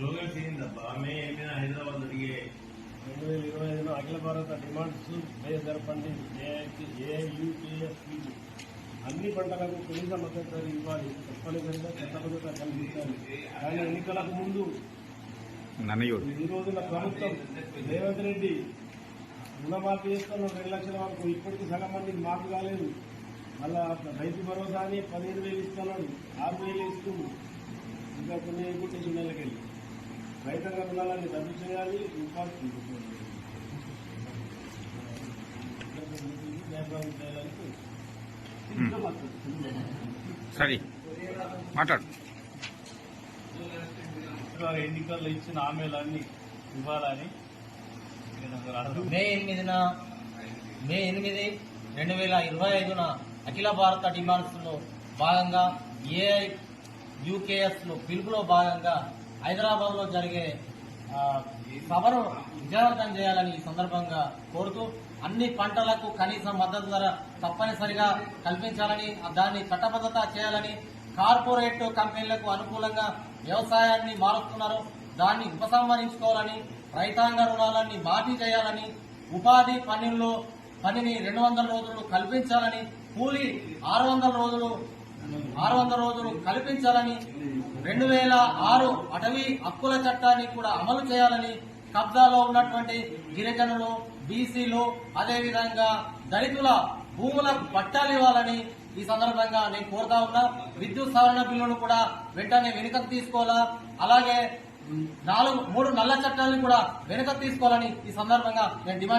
Slogans ఏందబ్బా మే ఏమైనా హైదరాబాద్ అడిగే రెండు వేల ఇరవై ఐదులో అఖిల భారత డిమాండ్స్ బేస్ ధర పండింగ్ ఏఐయుకేఎస్పీ అన్ని పంటలకు కనీస మద్దతు ధర ఇవ్వాలి. తప్పనిసరిగా చట్టబద్ధత కల్పించాలి కానీ ఎన్నికలకు ముందు నన్నయూరు ఈ రోజున ప్రభుత్వం రేవంత్ రెడ్డి రుణమాఫీ చేస్తున్న రెండు లక్షల వరకు ఇప్పటికీ సగం మందికి మాఫీ కాలేదు. మళ్ళా రైతు భరోసా అని పదిహేను వేలు ఇస్తున్నాడు. ఆరు వేలు ఇస్తుంది ఇంకా కొన్ని గుట్టి చిన్నలకెళ్ళి. రైతాంగ రుణాలని రద్దు చేయాలి ఉపాధి సరే. మాట్లాడు. ఎన్నికల్లో ఇచ్చిన హామీలన్నీ ఇవ్వాలని నేను ఒక అర్థం మే ఎనిమిదిన మే ఎనిమిది రెండు వేల ఇరవై ఐదున అఖిల భారత డిమాండ్స్లో భాగంగా ఏఐ యూకేఎస్లో పిలుపులో భాగంగా హైదరాబాద్లో జరిగే సభను విజయవంతం చేయాలని ఈ సందర్భంగా కోరుతూ అన్ని పంటలకు కనీస మద్దతు ధర తప్పనిసరిగా కల్పించాలని దాన్ని చట్టబద్ధత చేయాలని కార్పొరేట్ కంపెనీలకు అనుకూలంగా వ్యవసాయాన్ని మారుస్తున్నారు. దాన్ని ఉపసంహరించుకోవాలని రైతాంగ రుణాలన్నీ మాఫీ చేయాలని ఉపాధి పనుల్లో పనిని రెండు వందల రోజులు కల్పించాలని కూలి ఆరు వందల రోజులు ఆరు వందల రోజులు కల్పించాలని రెండు వేల ఆరు అటవీ హక్కుల చట్టాన్ని కూడా అమలు చేయాలని కబ్జాలో ఉన్నటువంటి గిరిజనులు బీసీలు అదేవిధంగా దళితుల భూములకు పట్టాలు ఇవ్వాలని ఈ సందర్భంగా నేను కోరుతా ఉన్నా. విద్యుత్ సవరణ బిల్లును కూడా వెంటనే వెనుకకు తీసుకోవాలా? అలాగే నాలుగు మూడు నల్ల చట్టాలను కూడా వెనుకకు తీసుకోవాలని ఈ సందర్భంగా నేను డిమాండ్